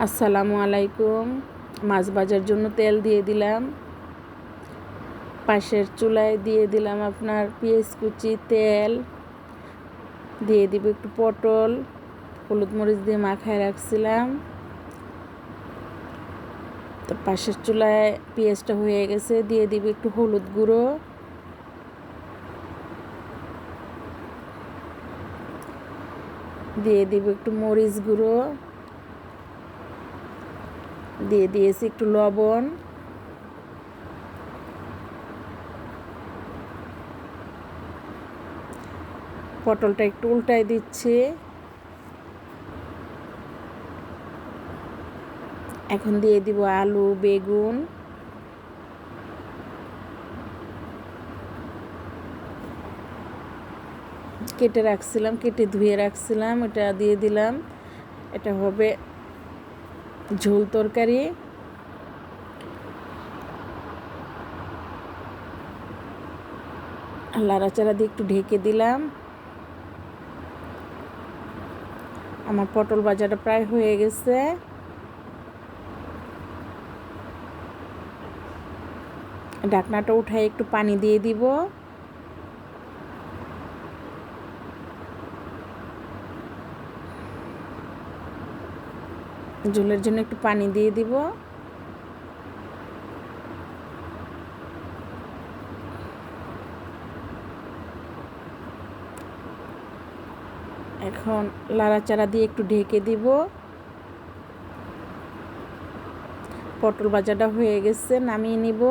আসসালামু আলাইকুম। মাছ ভাজার জন্য তেল দিয়ে দিলাম। পাশের চুলায় দিয়ে দিলাম আপনার পেঁয়াজ কুচি, তেল। দিয়ে দিব একটু পটল। হলুদ মরিচ দিয়ে মাখায় রাখছিলাম। তো পাশের চুলায় পেঁয়াজটা হয়ে গেছে, দিয়ে দিব একটু হলুদ গুঁড়ো। দিয়ে দিব একটু মরিচ গুঁড়ো। দিয়ে দিয়েছি একটু লবণ। পটলটা একটু উল্টাই দিচ্ছি। এখন দিয়ে দিব আলু, বেগুন। কেটে রাখছিলাম, কেটে ধুয়ে রাখছিলাম, এটা দিয়ে দিলাম। এটা হবে ঝোল তরকারি, লাড়াচাড়া দিয়ে একটু ঢেকে দিলাম। আমার পটল বাজারটা প্রায় হয়ে গেছে। ঢাকনাটা উঠায় একটু পানি দিয়ে দিব। ঝোলের জন্য একটু পানি দিয়ে দিব। এখন লাড়াচাড়া দিয়ে একটু ঢেকে দিব। পটল ভাজাটা হয়ে গেছে, নামিয়ে নিব।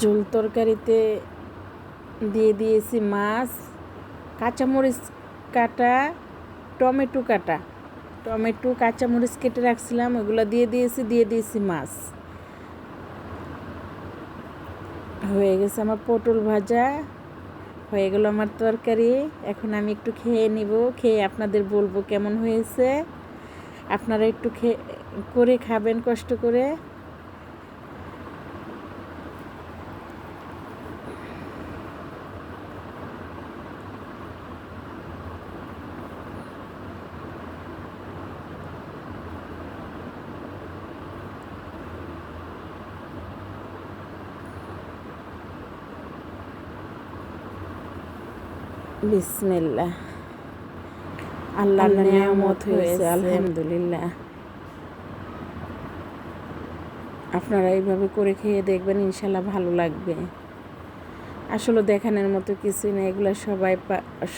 ঝোল তরকারিতে দিয়ে দিয়েছি মাছ, কাঁচামরিচ কাটা, টমেটো কাটা। টমেটো, কাঁচামরিচ কেটে রাখছিলাম, ওগুলো দিয়ে দিয়েছি দিয়ে দিয়েছি মাছ। হয়ে গেছে আমার পটল ভাজা, হয়ে গেল আমার তরকারি। এখন আমি একটু খেয়ে নিব, খেয়ে আপনাদের বলব কেমন হয়েছে। আপনারা একটু খেয়ে করে খাবেন কষ্ট করে। বিসমিল্লাহ। আল্লাহর নিয়ামত হয়েছে আলহামদুলিল্লাহ। আপনারা এইভাবে করে খেয়ে দেখবেন ইনশাল্লাহ ভালো লাগবে। আসলে দেখানোর মতো কিছুই না এগুলো সবাই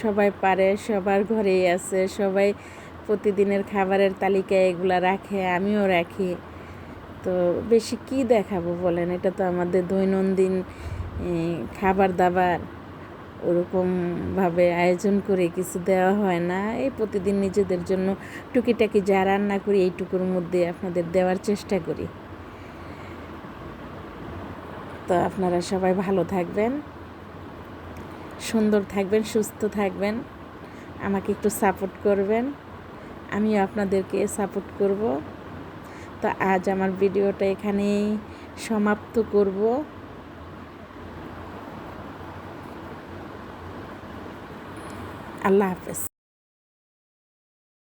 সবাই পারে সবার ঘরেই আছে সবাই প্রতিদিনের খাবারের তালিকায় এগুলো রাখে আমিও রাখি। তো বেশি কি দেখাবো বলেন? এটা তো আমাদের দৈনন্দিন খাবার দাবার। ওরকমভাবে আয়োজন করে কিছু দেওয়া হয় না। এই প্রতিদিন নিজেদের জন্য টুকিটাকি যা রান্না করি, এইটুকুর মধ্যে আপনাদের দেওয়ার চেষ্টা করি। তো আপনারা সবাই ভালো থাকবেন, সুন্দর থাকবেন, সুস্থ থাকবেন, আমাকে একটু সাপোর্ট করবেন, আমিও আপনাদেরকে সাপোর্ট করব। তো আজ আমার ভিডিওটা এখানেই সমাপ্ত করব। আল্লাহ হাফেজ